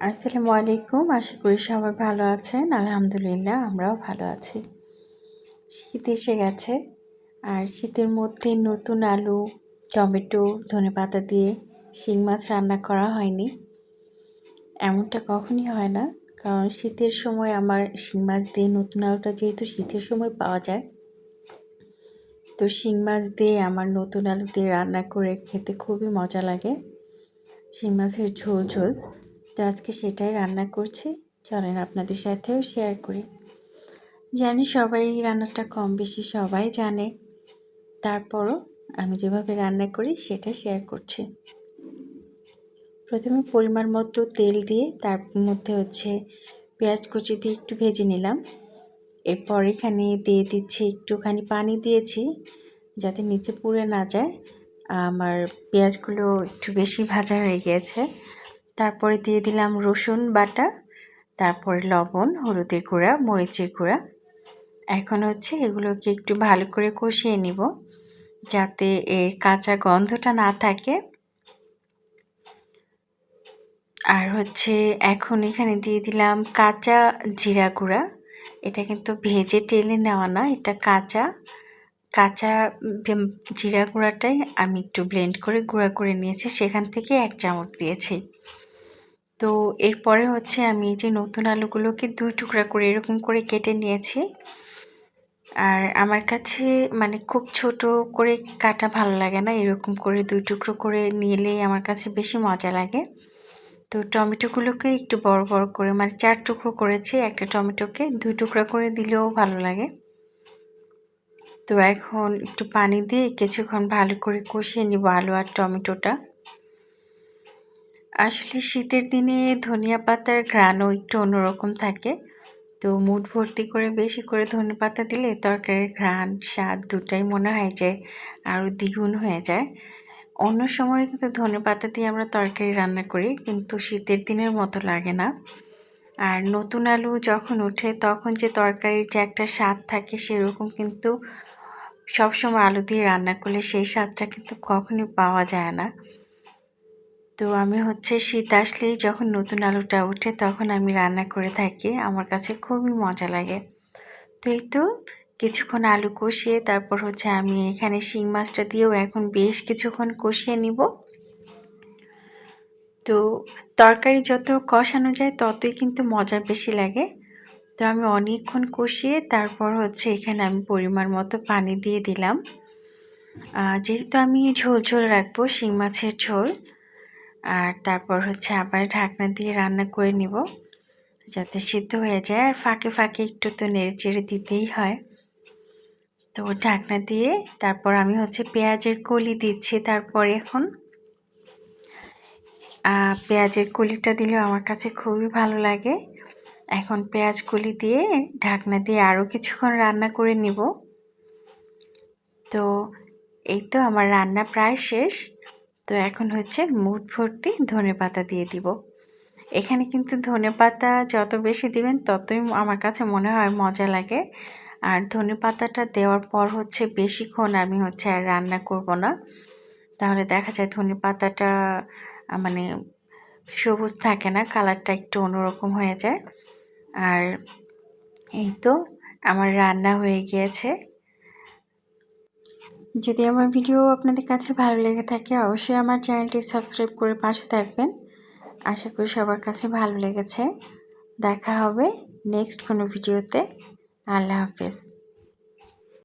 আসসালামু আলাইকুম। আশা করি সবাই ভালো আছেন। আলহামদুলিল্লাহ, আমরাও ভালো আছি। শীত এসে গেছে। আর শীতের মধ্যে নতুন আলু, টমেটো, ধনে পাতা দিয়ে শিং মাছ রান্না করা হয়নি। এমনটা কখনই হয় না। কারণ শীতের সময় আমার শিং মাছ দিয়ে নতুন আলুটা যেহেতু শীতের সময় পাওয়া যায়, তো শিং মাছ দিয়ে আমার নতুন আলু দিয়ে রান্না করে খেতে খুবই মজা লাগে। শিং মাছের ঝোল ঝোল। তো আজকে সেটাই রান্না করছি। চলেন আপনাদের সাথেও শেয়ার করি। জানি সবাই রান্নাটা কম বেশি সবাই জানে। তারপরও আমি যেভাবে রান্না করি সেটা শেয়ার করছি। প্রথমে পরিমাণ মতো তেল দিয়ে তার মধ্যে হচ্ছে পেঁয়াজ কুচি দিয়ে একটু ভেজে নিলাম। এরপর এখানে দিয়ে দিচ্ছি একটুখানি পানি দিয়েছি যাতে নিচে পুড়ে না যায়। আমার পেঁয়াজগুলো একটু বেশি ভাজা হয়ে গিয়েছে তারপরে দিয়ে দিলাম রসুন বাটা, তারপরে লবণ, হলুদের গুঁড়া, মরিচের গুঁড়া। এখন হচ্ছে এগুলোকে একটু ভালো করে কষিয়ে নিব যাতে এর কাঁচা গন্ধটা না থাকে। আর হচ্ছে এখন এখানে দিয়ে দিলাম কাঁচা জিরা গুঁড়া। এটা কিন্তু ভেজে টেলে নেওয়া না, এটা কাঁচা। কাঁচা জিরা গুঁড়াটাই আমি একটু ব্লেন্ড করে গুঁড়া করে নিয়েছি, সেখান থেকে এক চামচ দিয়েছি। তো এরপরে হচ্ছে আমি যে নতুন আলুগুলোকে দুই টুকরা করে এরকম করে কেটে নিয়েছি। আর আমার কাছে মানে খুব ছোট করে কাটা ভালো লাগে না, এরকম করে দুই টুকরো করে নিলেই আমার কাছে বেশি মজা লাগে। তো টমেটোগুলোকে একটু বড় বড় করে মানে চার টুকরো করেছি, একটা টমেটোকে দুই টুকরা করে দিলেও ভালো লাগে। তো এখন একটু পানি দিয়ে কিছুক্ষণ ভালো করে কষিয়ে নিব আলু আর টমেটোটা। আসলে শীতের দিনে ধনিয়া পাতার ঘ্রাণও একটু অন্যরকম থাকে। তো মুড ভর্তি করে বেশি করে ধনে পাতা দিলে তরকারির ঘ্রাণ, স্বাদ দুটাই মনে হয় যে আরও দ্বিগুণ হয়ে যায়। অন্য সময় কিন্তু ধনে পাতা দিয়ে আমরা তরকারি রান্না করি, কিন্তু শীতের দিনের মতো লাগে না। আর নতুন আলু যখন ওঠে, তখন যে তরকারির যে একটা স্বাদ থাকে সেরকম কিন্তু সবসময় আলু দিয়ে রান্না করলে সেই স্বাদটা কিন্তু কখনই পাওয়া যায় না। তো আমি হচ্ছে শীত আসলেই যখন নতুন আলুটা ওঠে তখন আমি রান্না করে থাকি। আমার কাছে খুবই মজা লাগে। তো এই তো কিছুক্ষণ আলু কষিয়ে তারপর হচ্ছে আমি এখানে শিং মাছটা দিয়েও এখন বেশ কিছুক্ষণ কষিয়ে নিব। তো তরকারি যত কষানো যায় ততই কিন্তু মজা বেশি লাগে। তো আমি অনেকক্ষণ কষিয়ে তারপর হচ্ছে এখানে আমি পরিমাণ মতো পানি দিয়ে দিলাম। যেহেতু আমি ঝোল ঝোল রাখব, শিং মাছের ঝোল আর তারপর হচ্ছে আবার ঢাকনা দিয়ে রান্না করে নিব যাতে সিদ্ধ হয়ে যায়। আর ফাঁকে ফাঁকে একটু তো নেড়ে চেড়ে দিতেই হয়। তো ঢাকনা দিয়ে তারপর আমি হচ্ছে পেঁয়াজের কলি দিচ্ছি তারপর এখন। পেঁয়াজের কলিটা দিলেও আমার কাছে খুবই ভালো লাগে। এখন পেঁয়াজ কলি দিয়ে ঢাকনা দিয়ে আরও কিছুক্ষণ রান্না করে নিব। তো এই তো আমার রান্না প্রায় শেষ। তো এখন হচ্ছে মুঠ ভর্তি ধনে পাতা দিয়ে দিব। এখানে কিন্তু ধনে পাতা যত বেশি দিবেন ততই আমার কাছে মনে হয় মজা লাগে। আর ধনে পাতাটা দেওয়ার পর হচ্ছে বেশিক্ষণ আমি হচ্ছে আর রান্না করব না। তাহলে দেখা যায় ধনে পাতাটা মানে সবুজ থাকে না, কালারটা একটু অন্যরকম হয়ে যায়। আর এই তো আমার রান্না হয়ে গিয়েছে। যদি আমার ভিডিও আপনাদের কাছে ভালো লেগে থাকে, অবশ্যই আমার চ্যানেলটি সাবস্ক্রাইব করে পাশে থাকবেন। আশা করি সবার কাছে ভালো লেগেছে। দেখা হবে নেক্সট কোনো ভিডিওতে। আল্লাহ হাফেজ।